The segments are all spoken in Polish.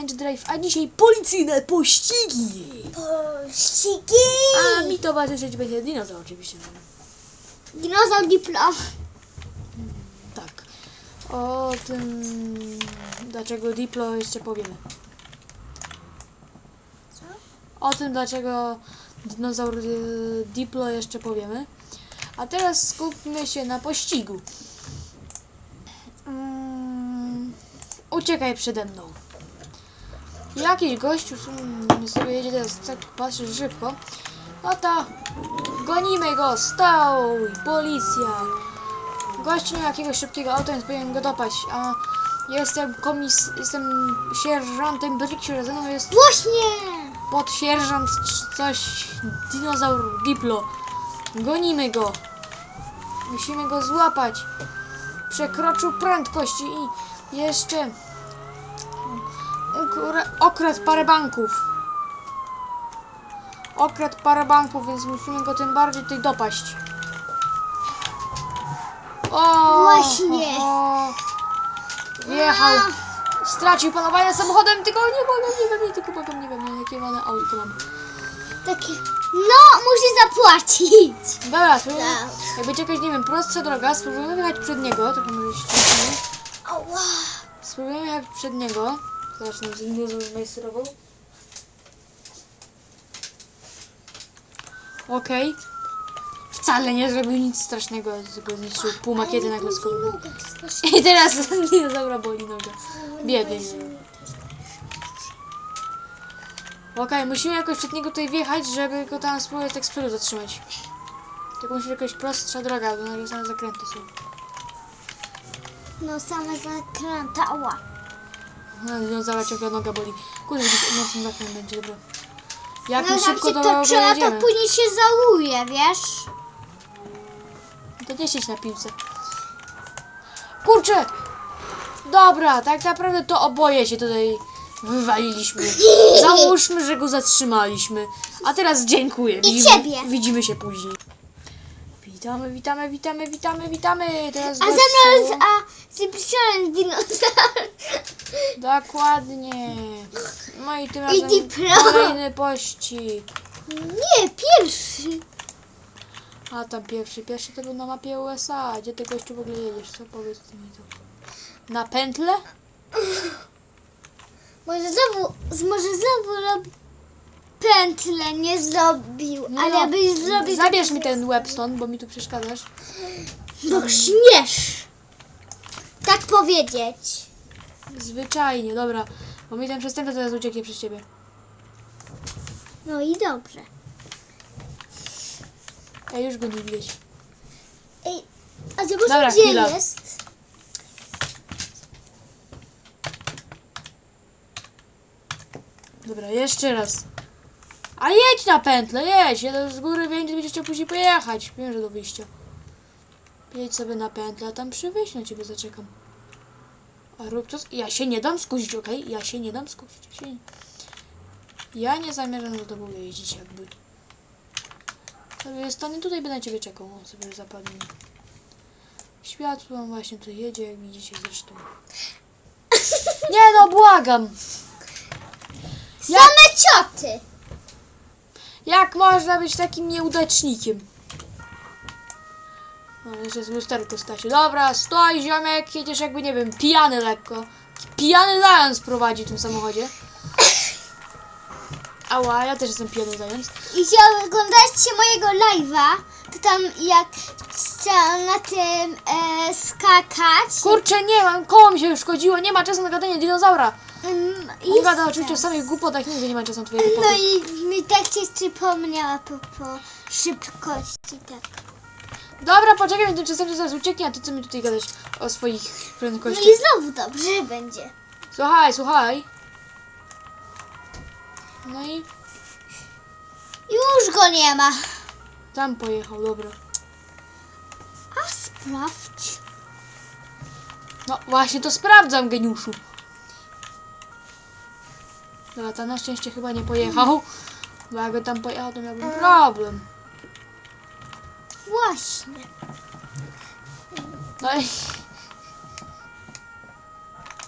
Challenge Drive, a dzisiaj policyjne pościgi! Pościgi! A mi towarzyszyć będzie dinozaur oczywiście. Dinozaur Diplo. Tak. O tym, dlaczego Diplo jeszcze powiemy. Co? O tym, dlaczego dinozaur y, Diplo jeszcze powiemy. A teraz skupmy się na pościgu. Mm, uciekaj przede mną. Jakiś gościu sobie jedzie teraz, tak patrzę szybko. No to gonimy go, stój, policja. Gościu nie ma jakiegoś szybkiego auta, więc powinien go dopaść. A jestem komis, jestem sierżantem Bricksure, ze mną jest Właśnie! podsierżant coś, dinozaur Diplo. Gonimy go. Musimy go złapać. Przekroczył prędkość i jeszcze okradł parę banków. Okradł parę banków, więc musimy go tym bardziej tutaj dopaść. O, Właśnie. O, wjechał. Stracił panowanie samochodem, tylko nie mogę, nie we mnie, tylko powiem, nie we mnie, jakie ładne auto mam. Takie. No, musi zapłacić. Dobra, spróbujemy, Tak. jak będzie jakaś, nie wiem, prostsza droga, spróbujemy jechać przed niego, trochę może się. Spróbujemy jechać przed niego. Zobacz, nam dinozaur zmajstrował. Okej. Wcale nie zrobił nic strasznego, tylko zniszczył pół makiety na klocku. I teraz dinozaura boli noga. Biedny. Okej, musimy jakoś przed niego tutaj wjechać, żeby go tam spróbować tak z przodu zatrzymać. Tylko musi być jakaś prostsza droga, bo na same zakręty są. No, same zakręta. No, dinozaura ciągle noga boli. Kurde, mocny zakręt będzie, dobra. Jak No, tam szybko to trzeba, to jedziemy. później się załuje, wiesz? To nie siedź na piłce. Kurczę! Dobra, tak naprawdę to oboje się tutaj wywaliliśmy. Załóżmy, że go zatrzymaliśmy. A teraz dziękuję. ciebie. Widzimy się później. Witamy, witamy, witamy, witamy, witamy. Teraz A ze mną jest, a z Diplonem dinozaur. Dokładnie. No i tym razem Diplo. kolejny pościg. Nie, pierwszy. A tam pierwszy, pierwszy to był na mapie USA. Gdzie ty gościu w ogóle jedziesz? Co powiedz mi to? Na pętlę? Może znowu, może znowu rob pętlę nie zrobił, No, ale byś zrobił Zabierz mi ten łeb stąd, bo mi tu przeszkadzasz. Bo śmiesz tak powiedzieć. Zwyczajnie, dobra. Bo mi ten przestępca teraz ucieknie przez ciebie. No i dobrze. Ja już go nie widać. Ej, a zobacz Dobra, gdzie chwila. jest. Dobra, jeszcze raz. A jedź na pętlę, jedź. Ja z góry wiem, gdzie będziesz chciał później pojechać. Wiem, że do wyjścia. Jedź sobie na pętlę, a tam przy wyjściu na ciebie zaczekam. A rób to. Ja się nie dam skusić, okej? Ja się nie dam skusić. Ja, nie... ja nie zamierzam za tobą jeździć jakby. Sobie stanę tutaj, będę na ciebie czekał. O, sobie zapadnie. Światło właśnie tu jedzie, jak widzicie zresztą. Nie no, błagam! Same cioty. Jak można być takim nieudacznikiem? No, jeszcze jest lusterko Stasiu. Dobra, stoi ziomek, jedziesz jakby, nie wiem, pijany lekko. Pijany zając prowadzi w tym samochodzie. Ała, ja też jestem pijany zając. I jeśli oglądacie mojego live'a, to tam jak chciałam na tym e, skakać. Kurczę, nie mam, koło mi się już szkodziło, nie ma czasu na gadanie dinozaura. On gada oczywiście o samych głupotach, nigdy nie ma czasu na twoje głupoty. No i mi tak się przypomniała po, po szybkości, tak. Dobra, poczekaj, ten przestępca zaraz ucieknie, a ty co mi tutaj gadasz o swoich No prędkościach? i znowu dobrze będzie. Słuchaj, słuchaj. No i Już go nie ma. tam pojechał, dobra. A sprawdź. No właśnie to sprawdzam, geniuszu. Dobra, ta na szczęście chyba nie pojechał. Bo jakby tam pojechał, to miałbym problem. Właśnie. No i...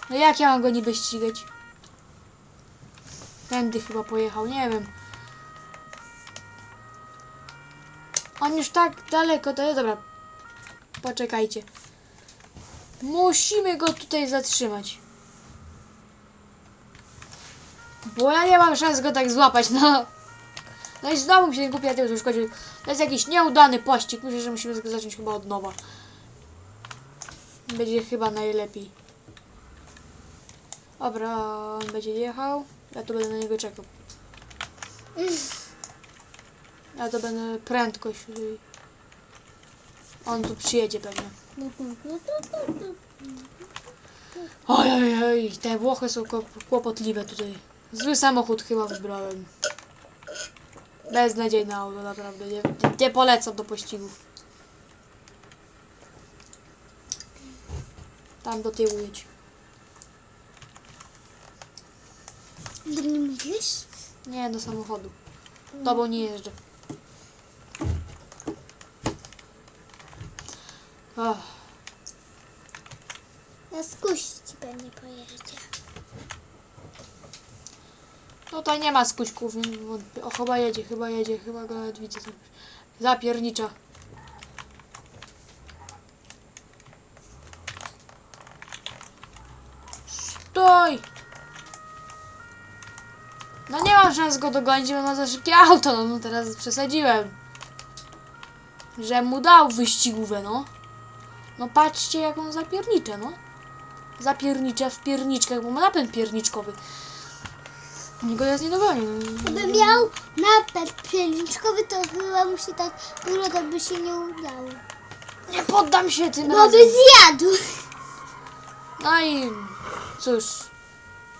No jak ja mam go niby ścigać? Tędy chyba pojechał, nie wiem. On już tak daleko, to dobra. Poczekajcie. Musimy go tutaj zatrzymać. Bo ja nie mam szans go tak złapać, no. No i znowu mi się ten głupi Mateusz uszkodził. To jest jakiś nieudany pościg. Myślę, że musimy zacząć chyba od nowa. Będzie chyba najlepiej. Dobra, on będzie jechał. Ja tu będę na niego czekał. Ja to będę prędkość. On tu przyjedzie pewnie. Oj, oj, oj, te Włochy są kłopotliwe tutaj. Zły samochód chyba wybrałem. Beznadziejne auto, naprawdę. Nie, nie polecam do pościgów. Tam do tyłu jedź. Do mnie mówisz? Nie, do samochodu. Tobą nie jeżdżę. Ach, Na skuści pewnie pojedzie. Tutaj nie ma skućków, więc. O, chyba jedzie, chyba jedzie, chyba go nawet widzę. Zapiernicza. Stój! No nie mam szans go dogonić, bo ma za szybkie auto, no, no teraz przesadziłem. Że mu dał wyścigówę, no. No patrzcie jak on zapiernicza, no. Zapiernicza w pierniczkach, bo ma napęd pierniczkowy. Niego dogonię. no. Gdyby miał napęd pierniczkowy, to chyba mu się tak wygląda, by się nie udało. Nie poddam się tym Bo razem. by zjadł. No i cóż.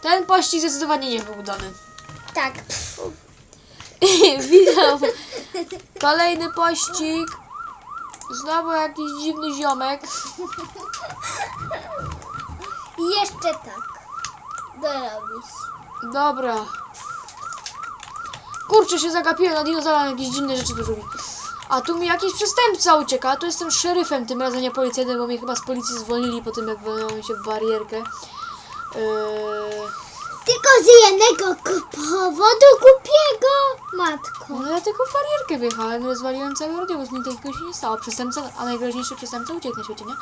Ten pościg zdecydowanie nie był udany. Tak. Witam. Kolejny pościg. Znowu jakiś dziwny ziomek. I jeszcze tak. Dorobisz. Dobra. Kurczę, się zagapiłem na dinozaura, jakieś dziwne rzeczy tu robi. A tu mi jakiś przestępca ucieka, a tu jestem szeryfem, tym razem nie policjantem, bo mnie chyba z policji zwolnili po tym, jak walnąłem się w barierkę. Eee... Tylko z jednego powodu głupiego matko. No ja tylko w barierkę wjechałem, rozwaliłem cały radiowóz, nic takiego się nie stało. Przestępca, a najgroźniejszy przestępca uciekł na świecie, nie?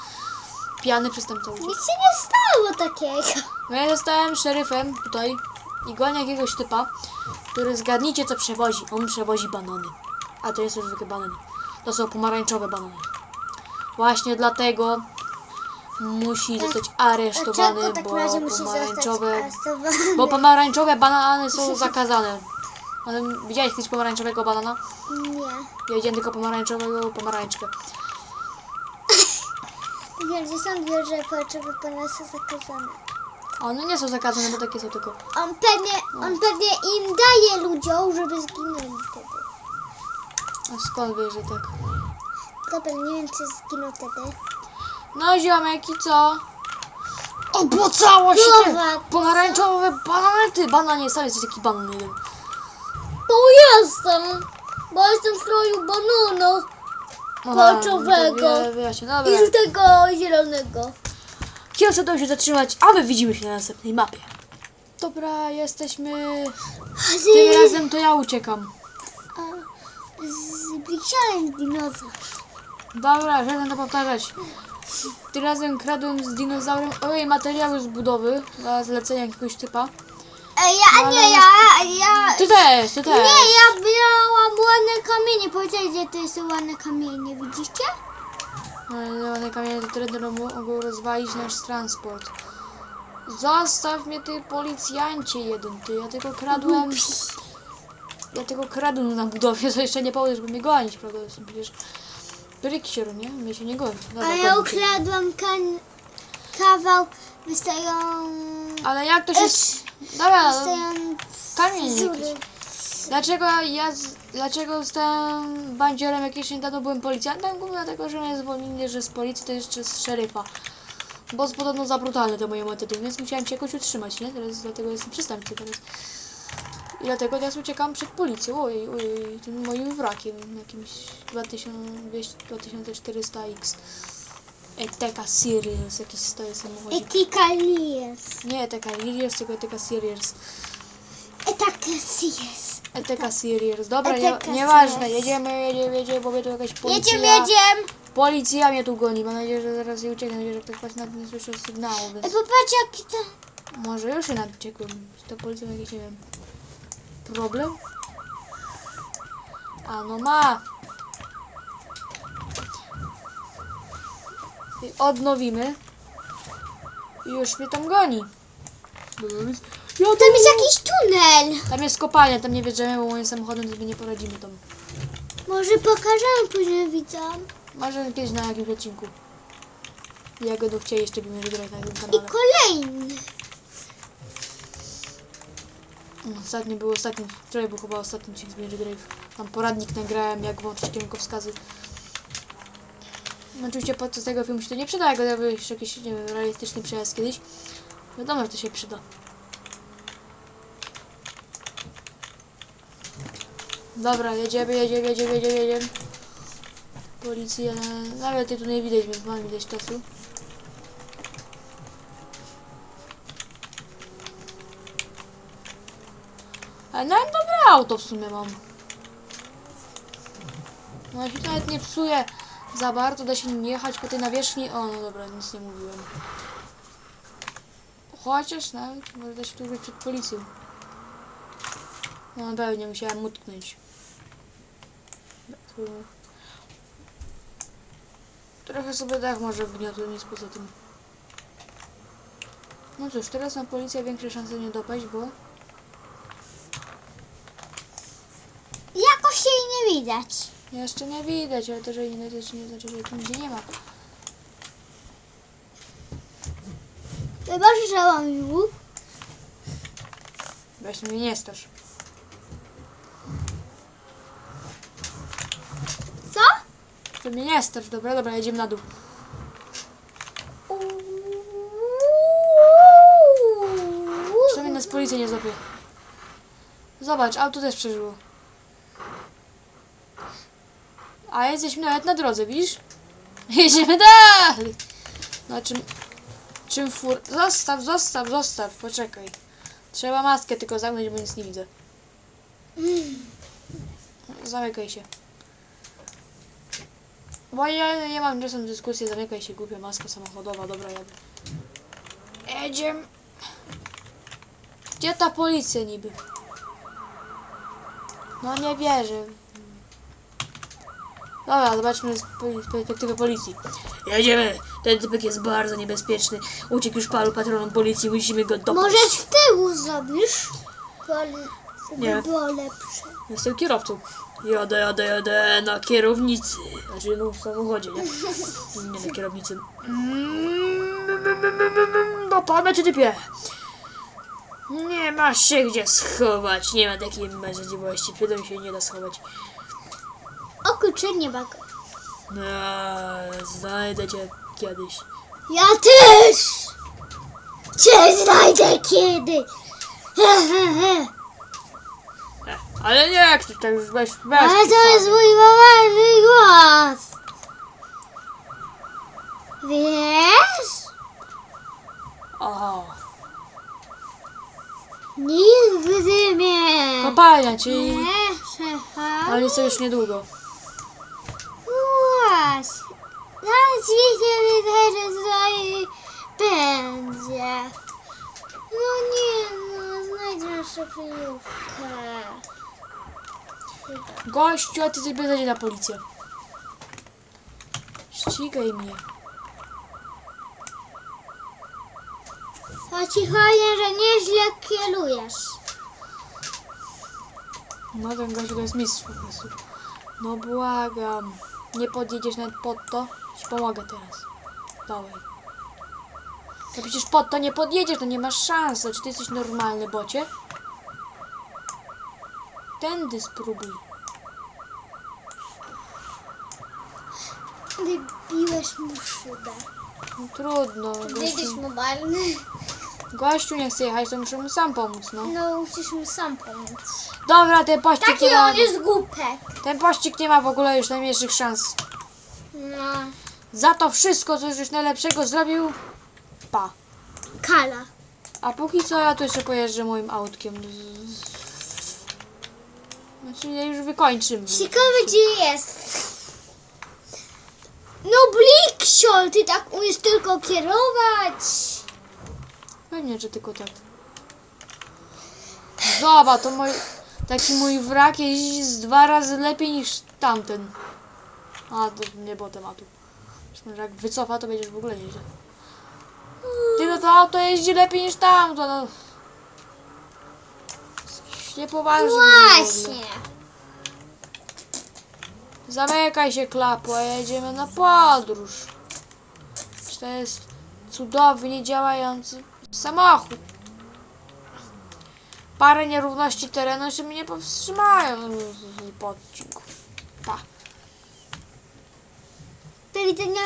Pijany przestępca uciekł. Nic się nie stało takiego. No ja zostałem szeryfem tutaj i gonię jakiegoś typa, który zgadnijcie co przewozi. On przewozi banany. A to jest zwykłe banany. To są pomarańczowe banany. Właśnie dlatego musi zostać aresztowany, Dlaczego tak bo razie musi pomarańczowe... zostać aresztowany? Bo pomarańczowe banany są zakazane. Ale widziałeś kiedyś pomarańczowego banana? Nie. Ja widziałem tylko pomarańczowego pomarańczkę. Wiem, że są dwie, że potrzeby pana są zakazane. One nie są zakazane, bo takie są tylko. On pewnie, on pewnie im daje ludziom, żeby zginęli wtedy. A skąd wiesz, że tak? Dobra, nie wiem, czy zginął wtedy. No ziomek i co? Obłocało się te Głowa. pomarańczowe banany. Ty, banan sam jesteś taki banan jeden. To jestem, bo jestem w stroju banana Aha, Tłuczowego. to wie- Wyjaśnię, i dobra. żółtego zielonego. Kierowca dał się zatrzymać, a my widzimy się na następnej mapie. Dobra, jesteśmy... Tym razem to ja uciekam. A, z Biksianem dinozaur. Dobra, żaden to powtarzać. Tym razem kradłem z dinozaurem ojej materiały z budowy na zlecenie jakiegoś typa. Ej, ja, No, ale nie, ja, ja... Ty też, ty też. Nie, ja miałam ładne kamienie. Powiedzieli, że to są ładne kamienie, widzicie? Ale one kamienie trudno mogą rozwalić nasz transport. Zostaw mnie ty policjancie jeden, ty. Ja tylko kradłem... Ja tylko kradłem na budowie, to jeszcze nie powód, żeby mnie gonić, prawda? Jestem przecież Briksior, nie? Mnie się nie goni. Dobra, A ja goni cię. ukradłam kan... kawał wystają... Ale jak to się... Dobra, no, wystają... kamień jakiś. Dlaczego ja... Z... Dlaczego zostałem bandziorem, jak jeszcze niedawno byłem policjantem? Głównie dlatego, że mnie zwolnili, że z policji to jeszcze z szeryfa. Bo jest podobno za brutalne te moje metody, więc musiałem się jakoś utrzymać, nie? Teraz dlatego jestem przestępcą teraz. I dlatego teraz uciekam przed policją, ojej, ojej, tym moim wrakiem, jakimś 2200 2400X. ETK Sirius, jakiś stoi samochodzik. Etika Lies. Nie ETK Lilius, tylko ETK Sirius. E Cassius. ETK Series. Dobra, nie, ETK nieważne, jedziemy, jedziemy, jedziemy, bo mnie tu jakaś policja... Jedziemy, jedziemy. Policja mnie tu goni, mam nadzieję, że zaraz jej ucieknę, mam nadzieję, że ktoś właśnie nawet nie słyszy sygnału, więc popatrz jaki to... może już się nadciekłem. Czy to policja ma jakiś, nie wiem, problem? A no ma! I odnowimy. I już mnie tam goni. Ja Tam jest jakiś tunel. Tam jest kopalnia, tam nie wjeżdżamy, bo moim samochodem sobie nie poradzimy tam. Może pokażemy później widzom. Może kiedyś na jakimś odcinku. Jak będą chcieli jeszcze bym wygrać na tym I kanale. kolejny. Ostatnio był ostatni, wczoraj był chyba ostatni odcinek z Mary Grave. Tam poradnik nagrałem, jak włączyć kierunkowskazy. No Oczywiście podczas tego filmu się to nie przyda, jak gdyby jeszcze jakiś, nie wiem, realistyczny przejazd kiedyś. Wiadomo, że to się przyda. Dobra, jedziemy, jedziemy, jedziemy, jedziemy, jedziemy. Policja, nawet jej tu nie widać, więc mam widać czasu. Ale nawet dobre auto w sumie mam. No się nawet nie psuje za bardzo, da się nim jechać po tej nawierzchni. O, no dobra, nic nie mówiłem. Chociaż nawet może da się tu ukryć przed policją. No pewnie musiałem utknąć. Tu- Trochę sobie tak może wgniotły, nic poza tym. No cóż, teraz na policję większe szanse nie dopaść, bo Jakoś jej nie widać. Jeszcze nie widać, ale to, że jej nie widać, nie znaczy, że jej tu nigdzie nie ma. Chyba, że mam łuk. Weź mnie nie strasz. Co? To mnie nie strasz, dobra, dobra, jedziemy na dół. Przynajmniej nas policja nie złapie. Zobacz, auto też przeżyło. A jesteśmy nawet na drodze, widzisz? Jedziemy dalej! No czym... Czym fur... Zostaw, zostaw, zostaw, poczekaj. Trzeba maskę tylko zamknąć, bo nic nie widzę. Zamykaj się. Bo ja nie mam czasu na dyskusję, zamykaj się, głupia maska samochodowa, dobra, jadę. Jedziemy. Gdzie ta policja niby? No nie wierzę. Dobra, zobaczmy z perspektywy policji. Jedziemy! Ten typek jest bardzo niebezpieczny. Uciekł już paru patronom policji, musimy go dopaść. Może z tyłu zrobisz? Nie. było lepsze. Jestem kierowcą. Jadę, jadę, jadę na kierownicy. Znaczy, no w samochodzie, nie? Nie na kierownicy. No pana cię typie. Nie ma się gdzie schować. Nie ma takiej możliwości. Przede się nie da schować. O kurczę, nie. No, znajdę cię kiedyś. Ja też! Cię znajdę kiedy! He, he, he. Ale nie, jak ty tak już weź, weź. Ale to jest mój normalny głos! Wiesz? Aha. Nigdy mnie Kopalnia, czyli... nie przechał. Ale co już niedługo. Właśnie. Na świecie wydaje, że tutaj będzie. No nie no, znajdziemy kryjówkę. Gościu, a ty coś będzie na policję. Ścigaj mnie. To ci chodzi, że nieźle kierujesz. No ten gościu to jest mistrz po prostu. No błagam. Nie podjedziesz nawet pod to? Ci pomogę teraz. Dawaj. To przecież pod to nie podjedziesz, to nie masz szans. Czy ty jesteś normalny, bocie? Tędy spróbuj. Wybiłeś mu szybę. No trudno. Widzisz Gościu, mobilny? gościu nie chce jechać, to muszę mu sam pomóc, no. No musisz mu sam pomóc. Dobra, ten pościg Taki nie ma... on jest głupek. Ten pościg nie ma w ogóle już najmniejszych szans. No. Za to wszystko, co już najlepszego zrobił, pa. Kala. A póki co ja tu jeszcze pojeżdżę moim autkiem. Znaczy, ja już wykończymy. Ciekawe gdzie jest. No Bliksio, ty tak umiesz tylko kierować. Pewnie, że tylko tak. Zobacz, to mój, taki mój wrak jeździ z dwa razy lepiej niż tamten. A, to nie było tematu. Myślę, że jak wycofa, to będziesz w ogóle nieźle. Ty, no to auto jeździ lepiej niż tamto, no. Niepoważnie. Właśnie. Zamykaj się, klapo, jedziemy na podróż. Czy to jest cudownie działający samochód? Parę nierówności terenu jeszcze mnie powstrzymają po odcinku. Pa. Do widzenia.